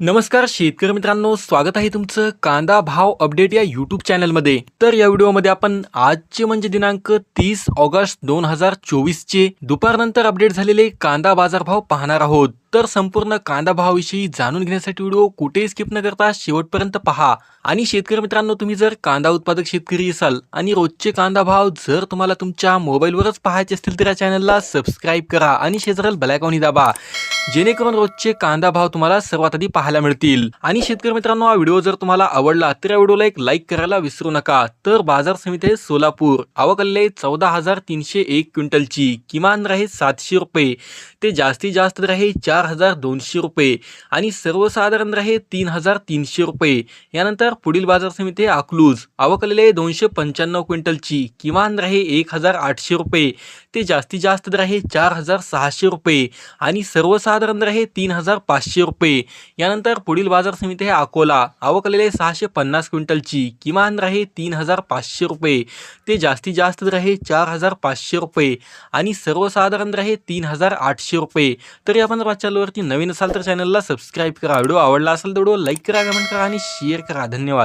नमस्कार शेतकरी मित्रांनो स्वागत आहे तुमचं कांदा भाव अपडेट या यूट्यूब चॅनलमध्ये. तर या व्हिडिओमध्ये आपण आजचे म्हणजे दिनांक तीस ऑगस्ट दोन हजार चोवीसचे दुपारनंतर अपडेट झालेले कांदा बाजारभाव पाहणार आहोत. तर संपूर्ण कांदा भावाविषयी जाणून घेण्यासाठी व्हिडिओ कुठेही स्किप न करता शेवटपर्यंत पहा. आणि शेतकरी मित्रांनो तुम्ही जर कांदा उत्पादक शेतकरी असाल आणि रोजचे कांदा भाव जर तुम्हाला तुमच्या मोबाईलवरच पाहायचे असतील तर या चॅनलला सबस्क्राईब करा आणि शेजारील बेलायकॉनी दाबा. जेणेकरून रोजचे कांदा भाव तुम्हाला सर्वात आधी पाहायला मिळतील. आणि शेतकरी मित्रांनो हा व्हिडिओ जर तुम्हाला आवडला तर या व्हिडिओला एक लाईक करायला विसरू नका. तर बाजार समिती आहे सोलापूर. आवकल्ले चौदा हजार तीनशे एक क्विंटलची. किमान दर आहे सातशे रुपये. ते जास्तीत जास्त दर आहे चार हजार दोनशे रुपये. आणि सर्वसाधारण राहे तीन हजार तीनशे रुपये. यानंतर पुढील बाजार समिती आहे अकलूज. आवकलेले दोनशे पंच्याण्णव क्विंटलची. किमान राहे एक हजार आठशे रुपये. ते जास्तीत जास्त दर आहे चार हजार सहाशे रुपये. आणि सर्वसाधारण दर आहे तीन हजार पाचशे रुपये. यानंतर पुढील बाजार समिती आहे अकोला. आवकलेले सहाशे पन्नास क्विंटलची. किमान दर आहे तीन हजार पाचशे रुपये. ते जास्तीत जास्त दर आहे चार हजार पाचशे रुपये. आणि सर्वसाधारण दर आहे तीन हजार आठशे रुपये. तर या आपण चॅनलवरती नवीन असाल तर चॅनलला सबस्क्राईब करा. व्हिडिओ आवडला असेल तर व्हिडिओ लाईक करा कमेंट करा आणि शेअर करा. धन्यवाद.